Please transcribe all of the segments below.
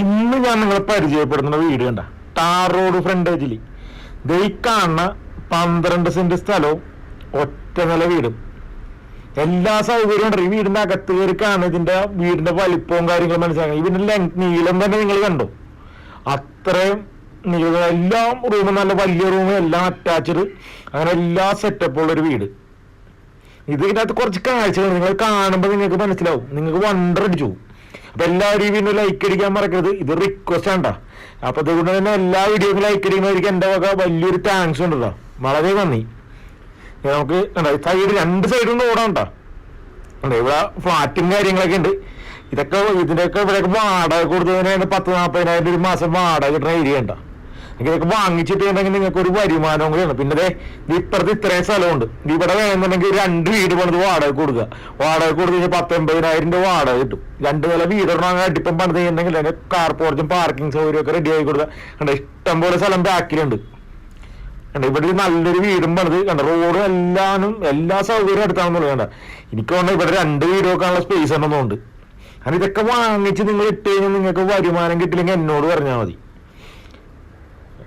ഇന്ന് ഞാൻ നിങ്ങളെ പരിചയപ്പെടുന്ന വീട് കണ്ട. Tar road ഫ്രണ്ടേജിൽ. ദേ കാണുന്ന പന്ത്രണ്ട് സെന്റ് സ്ഥലവും ഒറ്റ നില വീടും. എല്ലാ സൗകര്യവും ഉണ്ട്. ഈ വീടിന്റെ അകത്ത് കയറി കാണുന്ന ഇതിന്റെ വീടിന്റെ വലിപ്പവും കാര്യങ്ങളും മനസ്സിലാക്കാം ഇതിന്റെ ലെങ് നീളം തന്നെ നിങ്ങൾ കണ്ടു? അത്രയും നീളം. എല്ലാം റൂമും നല്ല വലിയ റൂമും എല്ലാം അറ്റാച്ച്ഡ് അങ്ങനെ എല്ലാ സെറ്റപ്പുള്ള ഒരു വീട്. ഇത് ഇതിനകത്ത് കുറച്ച് കാഴ്ചകൾ നിങ്ങൾ കാണുമ്പോൾ നിങ്ങൾക്ക് മനസ്സിലാവും. നിങ്ങൾക്ക് വണ്ടർ അടിച്ചു പോകും. അപ്പൊ ഈ വീഡിയോ ലൈക്ക് അടിക്കാൻ മറക്കരുത്. ഇത് റിക്വസ്റ്റ് ആണ്ടാ അപ്പൊ അതുകൊണ്ട് തന്നെ എല്ലാ വീഡിയോയും ലൈക്ക് അടിക്കുന്നവർക്ക് എന്റെ വക വലിയൊരു താങ്ക്സ് ഉണ്ട് കേട്ടോ വളരെ നന്ദി. നമുക്ക് സൈഡ് രണ്ട് സൈഡും ഓടാണ്ടാ ഇവിടെ ഫ്ലാറ്റും കാര്യങ്ങളൊക്കെ ഉണ്ട്. ഇതൊക്കെ ഇതിന്റെയൊക്കെ ഇവിടെയൊക്കെ വാടക കൊടുത്തതിനാണ് പത്ത് നാൽപ്പതിനായിരം ഒരു മാസം വാടക കിട്ടുന്ന ഏരിയ ഉണ്ടാ. ഇതൊക്കെ വാങ്ങിച്ചിട്ടുണ്ടെങ്കിൽ നിങ്ങൾക്ക് ഒരു വരുമാനവും കൂടിയാണ്. പിന്നെ ഇപ്പുറത്ത് ഇത്രയും സ്ഥലമുണ്ട്. ഇവിടെ വേണമെന്നുണ്ടെങ്കിൽ രണ്ട് വീട് പണിത് വാടക കൊടുക്കുക. വാടക കൊടുത്ത് കഴിഞ്ഞാൽ പത്ത് എൺപതിനായിരം രൂപ വാടക കിട്ടും. രണ്ട് നില വീട് ഇടണം അടിപ്പം പണിത് കഴിഞ്ഞിട്ടുണ്ടെങ്കിൽ അതിന്റെ കാർ പോർച്ചും പാർക്കിംഗ് സൗകര്യം ഒക്കെ റെഡി ആയി കൊടുക്കുക. കണ്ട ഇഷ്ടം പോലെ സ്ഥലം ബാക്കിലുണ്ട്. കണ്ട ഇവിടെ നല്ലൊരു വീടും പണിത്. കണ്ട റോഡ് എല്ലാനും എല്ലാ സൗകര്യവും എടുത്താണെന്നുള്ളത് കണ്ട എനിക്ക് തോന്നുന്നു ഇവിടെ രണ്ട് വീട് വെക്കാനുള്ള സ്പേസ് ഉണ്ടെന്നുണ്ട്. കാരണം ഇതൊക്കെ വാങ്ങിച്ച് നിങ്ങൾ ഇട്ട് കഴിഞ്ഞാൽ നിങ്ങൾക്ക് വരുമാനം കിട്ടില്ലെങ്കിൽ എന്നോട് പറഞ്ഞാൽ മതി.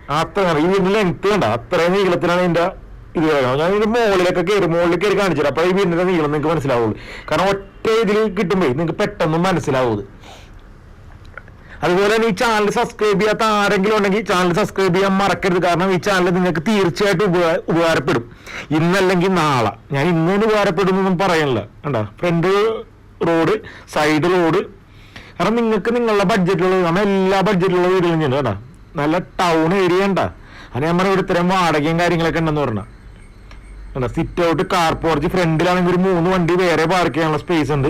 അത്ര ഈ ലെങ്ത് കണ്ട? അത്രയും നീളത്തിലാണ് ഇതിന്റെ ഇത് വരുന്നത് ഞാൻ ഇതിന്റെ മുകളിലൊക്കെ കയറി മുകളിൽ കയറി കാണിച്ചിട്ട് അപ്പൊ ഈ വീടിന്റെ നീളം നിങ്ങൾക്ക് മനസ്സിലാവുള്ളൂ. കാരണം ഒറ്റ ഇതിൽ കിട്ടുമ്പോ നിങ്ങൾക്ക് പെട്ടെന്ന് മനസ്സിലാവും അതുപോലെ തന്നെ ഈ ചാനൽ സബ്സ്ക്രൈബ് ചെയ്യാത്ത ആരെങ്കിലും ഉണ്ടെങ്കിൽ ചാനൽ സബ്സ്ക്രൈബ് ചെയ്യാൻ മറക്കരുത്. കാരണം ഈ ചാനൽ നിങ്ങൾക്ക് തീർച്ചയായിട്ടും ഉപകാ- ഉപകാരപ്പെടും. ഇന്നല്ലെങ്കിൽ നാളെ. ഞാൻ ഇന്ന് ഉപകാരപ്പെടും എന്നൊന്നും പറയാനില്ല. കണ്ട? ഫ്രണ്ട് റോഡ് സൈഡ് റോഡ് കാരണം നിങ്ങൾക്ക് നിങ്ങളുടെ ബഡ്ജറ്റിലുള്ള കാരണം എല്ലാ ബഡ്ജറ്റിലുള്ള വീടുകളും ഞാൻ കേട്ടാ നല്ല ടൗൺ ഏരിയ ഉണ്ടാ? അത് നമ്മുടെ ഇവിടെ ഇത്രയും വാടകയും കാര്യങ്ങളൊക്കെ ഉണ്ടെന്ന് പറഞ്ഞ. എന്താ സിറ്റ് ഔട്ട് കാർ പോർച്ച് ഫ്രണ്ടിലാണെങ്കിൽ ഒരു മൂന്ന് വണ്ടി വേറെ പാർക്ക് ചെയ്യാനുള്ള സ്പേസ് ഉണ്ട്.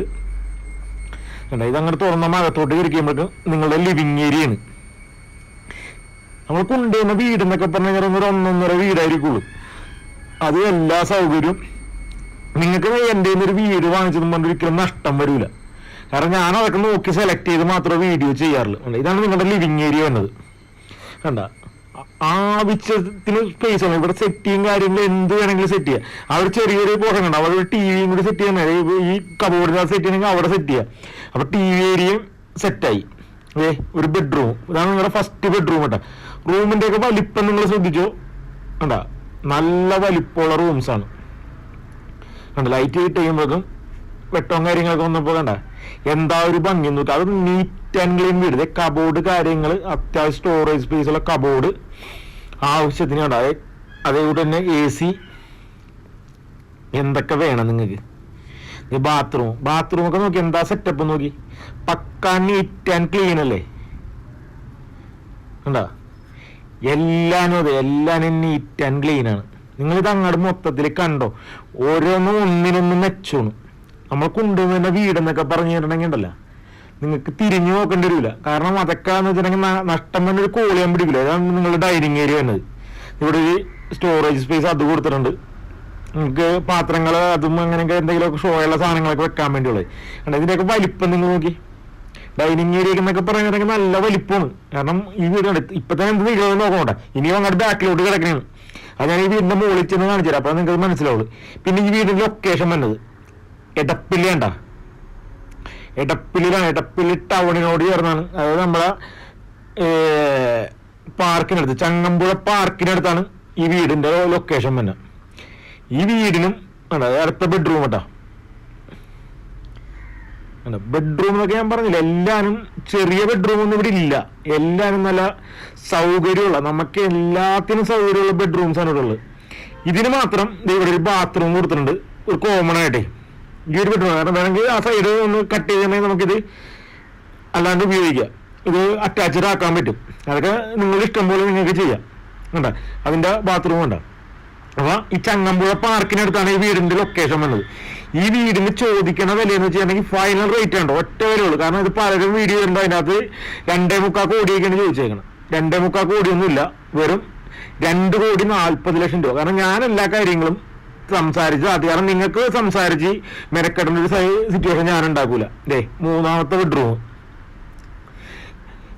എന്താ ഇത് അങ്ങോട്ട് തുറന്ന മകത്തോട്ട് ഇരിക്കുമ്പോഴേക്കും നിങ്ങളുടെ ലിവിങ് ഏരിയയാണ് നമ്മൾ കൊണ്ടുവന്ന വീട് എന്നൊക്കെ പറഞ്ഞു കഴിഞ്ഞാൽ ഒരു ഒന്നൊന്നര വീടായിരിക്കുള്ളൂ. അത് എല്ലാ സൗകര്യവും നിങ്ങൾക്ക് എന്റെ ഒരു വീട് വാങ്ങിച്ചതും കൊണ്ട് ഒരിക്കലും നഷ്ടം വരില്ല കാരണം ഞാൻ അതൊക്കെ നോക്കി സെലക്ട് ചെയ്ത് മാത്രമേ വീഡിയോ ചെയ്യാറുള്ളൂ? ഇതാണ് നിങ്ങളുടെ ലിവിങ് ഏരിയ വന്നത്. കണ്ട. ആവശ്യത്തിന് സ്പേസ് ആണ്. ഇവിടെ സെറ്റിയും കാര്യങ്ങളും എന്ത് വേണമെങ്കിലും സെറ്റ് ചെയ്യാം. അവിടെ ചെറിയൊരു പോർഷൻ കണ്ട അവിടെ ടി വിയും കൂടി സെറ്റ് ചെയ്യാൻ ഈ കബോർഡിനകത്ത് സെറ്റ് ചെയ്യണമെങ്കിൽ അവിടെ സെറ്റ് ചെയ്യാം. അപ്പൊ ടി വി ഏരിയയും സെറ്റായി ഏ ഒരു ബെഡ്റൂം ഇതാണ് നിങ്ങളുടെ ഫസ്റ്റ് ബെഡ്റൂം കേട്ടോ. റൂമിന്റെ ഒക്കെ വലിപ്പം നിങ്ങൾ ശ്രദ്ധിച്ചോ? കണ്ട നല്ല വലിപ്പമുള്ള റൂംസ് ആണ്. കണ്ട ലൈറ്റ് കഴിയുമ്പോഴേക്കും വെട്ടവും കാര്യങ്ങളൊക്കെ വന്നപ്പോ കണ്ട എന്താ ഒരു ഭംഗി നോക്കുക അത് നീറ്റ് ആൻഡ് ക്ലീൻ വീട്. കബോർഡ് കാര്യങ്ങൾ അത്യാവശ്യം സ്റ്റോറേജ് സ്പേസ് ഉള്ള കബോർഡ് ആവശ്യത്തിന് ഉണ്ടായ അതേപോലെ തന്നെ എ സി എന്തൊക്കെ വേണം നിങ്ങൾക്ക് ബാത്റൂം ബാത്റൂം ഒക്കെ നോക്കി എന്താ സെറ്റപ്പ് നോക്കി. പക്ക നീറ്റ് ആൻഡ് ക്ലീൻ അല്ലേ? കണ്ടാ? എല്ലാനും അതെ എല്ലാനും നീറ്റ് ആൻഡ് ക്ലീൻ ആണ്. നിങ്ങൾ ഇത് അങ്ങോട്ട് മൊത്തത്തിൽ കണ്ടോ? ഓരോന്നും ഒന്നിനൊന്നും മെച്ചോണ് നമ്മൾ കൊണ്ടുവന്ന വീടെന്നൊക്കെ പറഞ്ഞു തരണമെങ്കിൽ ഉണ്ടല്ലോ. നിങ്ങൾക്ക് തിരിഞ്ഞു നോക്കേണ്ടി വരില്ല കാരണം അതൊക്കെ എന്ന് വെച്ചിട്ടുണ്ടെങ്കിൽ നഷ്ടം തന്നെ ഒരു കോളിയാൻ പിടിക്കില്ല. അതാണ് നിങ്ങളുടെ ഡൈനിങ് ഏരിയ വരുന്നത് ഇവിടെ ഒരു സ്റ്റോറേജ് സ്പേസ് അത് കൊടുത്തിട്ടുണ്ട്. നിങ്ങൾക്ക് പാത്രങ്ങൾ അതും അങ്ങനെയൊക്കെ എന്തെങ്കിലുമൊക്കെ ഷോയുള്ള സാധനങ്ങളൊക്കെ വെക്കാൻ വേണ്ടിയുള്ളത്. കണ്ടോ ഇതിന്റെയൊക്കെ വലിപ്പം നിങ്ങൾ നോക്കി. ഡൈനിങ് ഏരിയ എന്നൊക്കെ പറയുകയാണെങ്കിൽ നല്ല വലിപ്പമാണ്. കാരണം ഈ വീട് ഇപ്പൊ തന്നെ എന്ത് വീട് നോക്കണ്ട ഇനിയും അങ്ങോട്ട് ബാക്കിലോട്ട് കിടക്കണേ അത് ഞാൻ ഈ വീടിന്റെ മുകളിൽ ചെന്ന് കാണിച്ചു തരാം അപ്പൊ നിങ്ങൾക്ക് മനസ്സിലാവുള്ളൂ. പിന്നെ ഈ വീടിന്റെ ലൊക്കേഷൻ വന്നത്. എടപ്പില്ലേണ്ട എടപ്പിലാണ് എടപ്പിലി ടൗണിനോട് ചേർന്നാണ്. അതായത് നമ്മളെ പാർക്കിനടുത്ത് ചങ്ങമ്പുഴ പാർക്കിനടുത്താണ് ഈ വീടിന്റെ ലൊക്കേഷൻ തന്നെ ഈ വീടിനും അടുത്ത ബെഡ്റൂം കേട്ടോ ബെഡ്റൂം എന്നൊക്കെ ഞാൻ പറഞ്ഞില്ല എല്ലാനും ചെറിയ ബെഡ്റൂം ഒന്നും ഇവിടെ ഇല്ല. എല്ലാനും നല്ല സൗകര്യമുള്ള നമുക്ക് എല്ലാത്തിനും സൗകര്യമുള്ള ബെഡ്റൂംസ് ആണ് ഇവിടെ ഉള്ളത്. ഇതിന് മാത്രം ഇവിടെ ഒരു ബാത്റൂം കൊടുത്തിട്ടുണ്ട്. ഒരു കോമൺ ആയിട്ടേ. ബെഡ്റൂം കാരണം വേണമെങ്കിൽ ആ സൈഡ് ഒന്ന് കട്ട് ചെയ്യണമെങ്കിൽ നമുക്കിത് അല്ലാണ്ട് ഉപയോഗിക്കാം. ഇത് അറ്റാച്ച്ഡ് ആക്കാൻ പറ്റും. അതൊക്കെ നിങ്ങൾ ഇഷ്ടം പോലെ നിങ്ങൾക്ക് ചെയ്യാം. കണ്ട? അതിന്റെ ബാത്റൂം ഉണ്ടാവും അപ്പൊ ഈ ചങ്ങമ്പുഴ പാർക്കിനടുത്താണ് ഈ വീടിന്റെ ലൊക്കേഷൻ വന്നത്. ഈ വീടിന് ചോദിക്കണ വില എന്ന് വെച്ചിട്ടുണ്ടെങ്കിൽ ഫൈനൽ റേറ്റ് ഉണ്ടോ ഒറ്റ വിലയുള്ളൂ. കാരണം ഇത് പലരും വീഡിയോ ഉണ്ട് അതിനകത്ത് രണ്ടേ മുക്കാൽ കോടിയൊക്കെയാണ് ചോദിച്ചേക്കണം രണ്ടേ മുക്കാൽ കോടിയൊന്നുമില്ല. വെറും രണ്ട് കോടി നാൽപ്പത് ലക്ഷം രൂപ. കാരണം ഞാൻ എല്ലാ കാര്യങ്ങളും സംസാരിച്ച് അത് കാരണം നിങ്ങൾക്ക് സംസാരിച്ച് മെനക്കെടേണ്ട ഒരു സിറ്റുവേഷൻ ഞാൻ ഉണ്ടാക്കൂല ദേ മൂന്നാമത്തെ ബെഡ്റൂം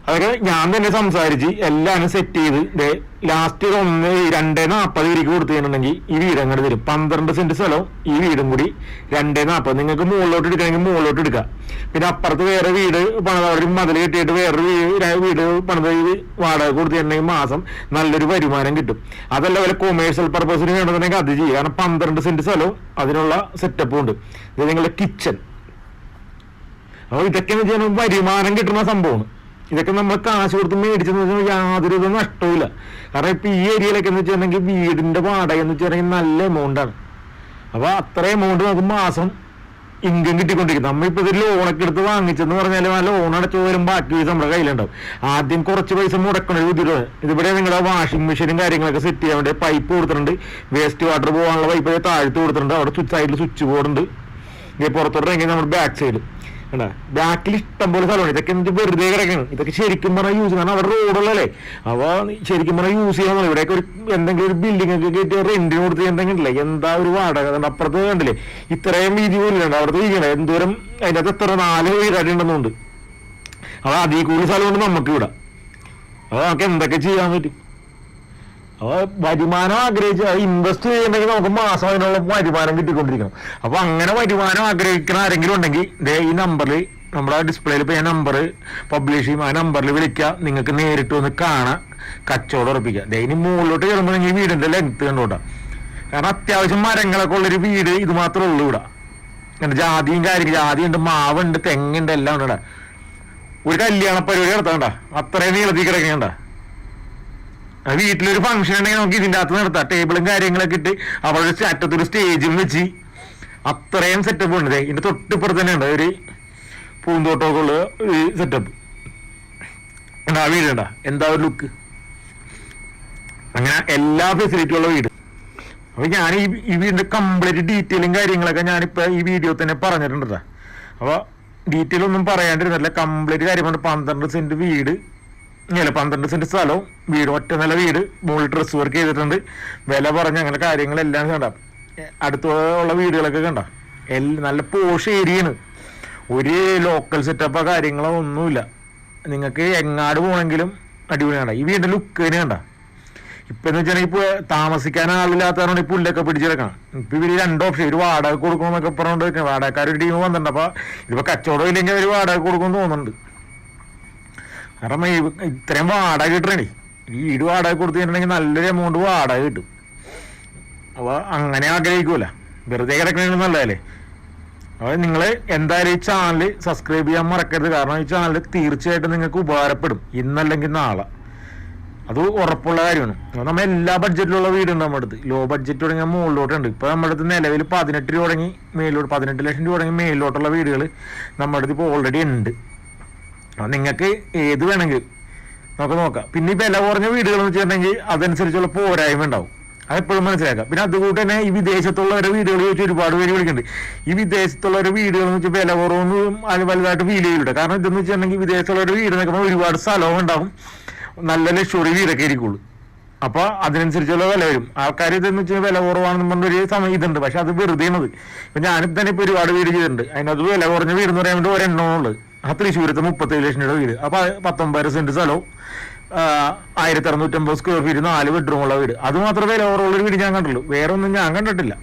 അതൊക്കെ ഞാൻ തന്നെ സംസാരിച്ച് എല്ലാം സെറ്റ് ചെയ്ത് ലാസ്റ്റ് ഒന്ന് രണ്ടേ നാപ്പത് ഇരിക്ക് കൊടുത്തിട്ടുണ്ടെങ്കിൽ ഈ വീട് അങ്ങോട്ട് തരും. പന്ത്രണ്ട് സെന്റ് സ്ഥലവും ഈ വീടും കൂടി രണ്ടേ നാപ്പത്. നിങ്ങൾക്ക് മുകളിലോട്ട് എടുക്കണമെങ്കിൽ മുകളിലോട്ട് എടുക്കാം. പിന്നെ അപ്പുറത്ത് വേറെ വീട് പണിത് അവിടെ മതിൽ കെട്ടിയിട്ട് വേറൊരു വീട് പണിത് വാടക കൊടുത്തിട്ടുണ്ടെങ്കിൽ മാസം നല്ലൊരു വരുമാനം കിട്ടും. അതല്ല വല്ല കൊമേഴ്സ്യൽ പർപ്പസിന് വേണമെന്നുണ്ടെങ്കിൽ അത് ചെയ്യും. കാരണം പന്ത്രണ്ട് സെന്റ് സ്ഥലവും അതിനുള്ള സെറ്റപ്പും ഉണ്ട്. ഇത് നിങ്ങളുടെ കിച്ചൺ അപ്പോൾ ഇതൊക്കെ വെച്ചാൽ വരുമാനം കിട്ടുന്ന സംഭവമാണ്. ഇതൊക്കെ നമ്മൾ കാശ് കൊടുത്ത് മേടിച്ചെന്ന് വെച്ചാൽ യാതൊരു ഇതും നഷ്ടവുമില്ല. കാരണം ഇപ്പൊ ഈ ഏരിയയിലൊക്കെ എന്ന് വെച്ചിട്ടുണ്ടെങ്കിൽ വീടിന്റെ വാടക എന്ന് വെച്ചിട്ടുണ്ടെങ്കിൽ നല്ല എമൗണ്ട് ആണ്. അപ്പൊ അത്ര എമൗണ്ട് നമുക്ക് മാസം ഇൻകം കിട്ടിക്കൊണ്ടിരിക്കും. നമ്മളിപ്പോ ഇത് ലോണൊക്കെ എടുത്ത് വാങ്ങിച്ചെന്ന് പറഞ്ഞാൽ ആ ലോൺ അടച്ചു വരും ബാക്കി പൈസ നമ്മുടെ കയ്യിലുണ്ടാവും. ആദ്യം കുറച്ച് പൈസ മുടക്കണ ബുദ്ധിമുട്ട് ഇതിവിടെ നിങ്ങളുടെ വാഷിംഗ് മെഷീനും കാര്യങ്ങളൊക്കെ സെറ്റ് ചെയ്യാൻ വേണ്ടി പൈപ്പ് കൊടുത്തിട്ടുണ്ട്. വേസ്റ്റ് വാട്ടർ പോകാനുള്ള പൈപ്പ് താഴ്ത്ത് കൊടുത്തിട്ടുണ്ട്. അവിടെ സൈഡിൽ സ്വിച്ച് ബോർഡ് ഉണ്ട്. ഇത് പുറത്തോട്ട് ഇറങ്ങി നമ്മുടെ ബാക്ക് സൈഡ് കണ്ടാ ബാക്കിൽ ഇഷ്ടം പോലെ സ്ഥലമാണ് ഇതൊക്കെ എന്നിട്ട് വെറുതെ കിടക്കണം? ഇതൊക്കെ ശരിക്കും പറഞ്ഞാൽ യൂസ് കാരണം അവിടെ റോഡുള്ളല്ലേ അവ ശരിക്കും പറഞ്ഞാൽ യൂസ് ചെയ്യാൻ ഇവിടെയൊക്കെ ഒരു എന്തെങ്കിലും ഒരു ബിൽഡിംഗ് ഒക്കെ കയറ്റി റെന്റിന് കൊടുത്ത് എന്തെങ്കിലും എന്തെങ്കിലില്ലേ എന്താ ഒരു വാടക? അപ്പുറത്ത് കണ്ടില്ലേ? ഇത്രയും വീതി പോലും ഉണ്ട് അവിടുത്തെ വീഴണം എന്തോരം അതിന്റെ അകത്ത് എത്ര നാല് വീടായിട്ടുണ്ടെന്നുണ്ട് അപ്പോൾ അതീ കൂടുതൽ സ്ഥലമുണ്ട് നമുക്ക് ഇവിടെ. അപ്പൊ നമുക്ക് എന്തൊക്കെ ചെയ്യാൻ പറ്റും? വരുമാനം ആഗ്രഹിച്ച് ഇൻവെസ്റ്റ് ചെയ്യുന്നെങ്കിൽ നമുക്ക് മാസം അതിനുള്ള വരുമാനം കിട്ടിക്കൊണ്ടിരിക്കണം. അപ്പൊ അങ്ങനെ വരുമാനം ആഗ്രഹിക്കുന്ന ആരെങ്കിലും ഉണ്ടെങ്കിൽ ദേ ഈ നമ്പറിൽ നമ്മുടെ ഡിസ്പ്ലേയിൽ ഇപ്പൊ ഈ നമ്പർ പബ്ലിഷ് ചെയ്യും. ആ നമ്പറിൽ വിളിക്കുക നിങ്ങൾക്ക് നേരിട്ട് വന്ന് കാണാം കച്ചവടം ഉറപ്പിക്കുക. ഇനി മുകളിലോട്ട് ഈ വീടിന്റെ ലെങ്ത് കണ്ടോട്ടാ കാരണം അത്യാവശ്യം മരങ്ങളൊക്കെ ഉള്ളൊരു വീട് ഇത് മാത്രമേ ഉള്ളൂ ഇവിടെ. അങ്ങനെ ജാതിയും കാര്യങ്ങൾ ഉണ്ട് മാവുണ്ട് തെങ്ങുണ്ട് എല്ലാം ഉണ്ട് ഒരു കല്യാണ പരിപാടി നടത്താണ്ട അത്രയും നീളത്തിൽ കിടക്കണ്ട വീട്ടിലൊരു ഫംഗ്ഷൻ ഉണ്ടെങ്കിൽ നമുക്ക് ഇതിന്റെ അകത്ത് നടത്താം ടേബിളും കാര്യങ്ങളൊക്കെ ഇട്ട് അവിടെ അറ്റത്തൊരു സ്റ്റേജും വെച്ച് അത്രയും സെറ്റപ്പ് ഉണ്ട് ഇതിന്റെ തൊട്ടിപ്പുറത്ത് തന്നെ ഉണ്ട് ഒരു പൂന്തോട്ടമൊക്കെ ഉള്ള ഒരു സെറ്റപ്പ് ആ വീടുണ്ട എന്താ ഒരു ലുക്ക് അങ്ങനെ എല്ലാ ഫെസിലിറ്റി ഉള്ള വീട്. അപ്പൊ ഞാൻ ഈ ഈ കംപ്ലീറ്റ് ഡീറ്റെയിലും കാര്യങ്ങളൊക്കെ ഞാനിപ്പോ ഈ വീഡിയോ തന്നെ പറഞ്ഞിട്ടുണ്ട് അപ്പോൾ അപ്പൊ ഡീറ്റെയിൽ ഒന്നും പറയാണ്ടിരുന്നില്ല കംപ്ലീറ്റ് കാര്യം പന്ത്രണ്ട് സെന്റ് വീട് അല്ല പന്ത്രണ്ട് സെന്റ് സ്ഥലവും വീട് ഒറ്റ നില വീട് മുകളിൽ ഡ്രസ് വർക്ക് ചെയ്തിട്ടുണ്ട്. വില പറഞ്ഞ് അങ്ങനെ കാര്യങ്ങളെല്ലാം കണ്ട. അടുത്തുള്ള വീടുകളൊക്കെ കണ്ട. എല്ലാം നല്ല പോഷ് ഏരിയയാണ് ഒരു ലോക്കൽ സെറ്റപ്പോ കാര്യങ്ങളോ ഒന്നുമില്ല. നിങ്ങൾക്ക് എങ്ങാട് പോകണമെങ്കിലും അടിപൊളിയാണ് ഈ വീടിന്റെ ലുക്ക് തന്നെ കണ്ട. ഇപ്പൊ എന്ന് വെച്ചാൽ ഇപ്പൊ താമസിക്കാൻ ആളില്ലാത്തതാണ് ഈ പുല്ലൊക്കെ പിടിച്ചെടുക്കണം ഇപ്പൊ ഇവർ രണ്ട് ഓപ്ഷൻ ഒരു വാടക കൊടുക്കണമെന്നൊക്കെ പറഞ്ഞുകൊണ്ട് വാടകക്കാർ ടീം വന്നിട്ടുണ്ട്. അപ്പൊ ഇതിപ്പോ കച്ചവടം ഇല്ലെങ്കിൽ അവർ വാടക കൊടുക്കുമെന്ന് തോന്നുന്നുണ്ട്. കാരണം ഇത്രയും വാടക കിട്ടണേ. ഈ വീട് വാടക കൊടുത്തിട്ടുണ്ടെങ്കിൽ നല്ലൊരു എമൗണ്ട് വാടക കിട്ടും. അപ്പൊ അങ്ങനെ ആഗ്രഹിക്കൂല. വെറുതെ കിടക്കണെങ്കിൽ നല്ലതല്ലേ. അപ്പോൾ നിങ്ങൾ എന്തായാലും ഈ ചാനൽ സബ്സ്ക്രൈബ് ചെയ്യാൻ മറക്കരുത്. കാരണം ഈ ചാനൽ തീർച്ചയായിട്ടും നിങ്ങൾക്ക് ഉപകാരപ്പെടും. ഇന്നല്ലെങ്കിൽ നാളെ. അത് ഉറപ്പുള്ള കാര്യമാണ്. അത് നമ്മൾ എല്ലാ ബഡ്ജറ്റിലുള്ള വീടുണ്ട് നമ്മുടെ അടുത്ത്. ലോ ബഡ്ജറ്റ് തുടങ്ങിയ മുകളിലോട്ടുണ്ട്. ഇപ്പൊ നമ്മുടെ അടുത്ത് നിലവിൽ പതിനെട്ട് രൂപ തുടങ്ങി മേലോട്ട് പതിനെട്ട് ലക്ഷം രൂപ തുടങ്ങി മേലോട്ടുള്ള വീടുകൾ നമ്മുടെ അടുത്ത് ഇപ്പോൾ ഓൾറെഡി ഉണ്ട്. നിങ്ങൾക്ക് ഏത് വേണമെങ്കിലും നമുക്ക് നോക്കാം. പിന്നെ ഇപ്പം വില കുറഞ്ഞ വീടുകൾ എന്ന് വെച്ചിട്ടുണ്ടെങ്കിൽ അതനുസരിച്ചുള്ള പോരായ്മ ഉണ്ടാവും. അതെപ്പോഴും മനസ്സിലാക്കാം പിന്നെ അതുകൂട്ട് തന്നെ ഈ വിദേശത്തുള്ളവരെ വീടുകൾ ചോദിച്ച് ഒരുപാട് പേര് വിളിക്കുന്നുണ്ട്. ഈ വിദേശത്തുള്ളവരെ വീടുകൾ എന്ന് വെച്ചാൽ വില കുറവൊന്നും അത് വലുതായിട്ട് ഫീൽ ചെയ്യില്ല കാരണം ഇതെന്ന് വെച്ചിട്ടുണ്ടെങ്കിൽ വിദേശത്തുള്ളവരുടെ വീട് നിൽക്കുമ്പോൾ ഒരുപാട് സ്ഥലവും ഉണ്ടാവും. നല്ല ലക്ഷറി വീടൊക്കെ ഇരിക്കുള്ളൂ അപ്പൊ അതിനനുസരിച്ചുള്ള വില വരും. ആൾക്കാർ ഇതെന്ന് വെച്ചാൽ വില കുറവാണെന്ന് പറഞ്ഞൊരു സമയം ഇതുണ്ട്. പക്ഷെ അത് വെറുതെ ഇപ്പം ഞാനിപ്പോ തന്നെ ഇപ്പൊ ഒരുപാട് വീട് ചെയ്തിട്ടുണ്ട്. അതിനകത്ത് വില കുറഞ്ഞ വീട് എന്ന് പറയാൻ വേണ്ടി ഒരെണ്ണമുള്ളത് ആ തൃശ്ശൂരത്ത് മുപ്പത്തേഴ് ലക്ഷം രൂപ വീട്. അപ്പൊ പത്തൊമ്പത് സെന്റ് സ്ഥലവും ആയിരത്തി അറുന്നൂറ്റമ്പത് സ്ക്വയർ ഫീറ്റ് നാല് ബെഡ്റൂമുള്ള വീട്. അത് മാത്രമേ കുറവുള്ള ഒരു വീട് ഞാൻ കണ്ടുള്ളൂ. വേറെ ഒന്നും ഞാൻ കണ്ടിട്ടില്ല.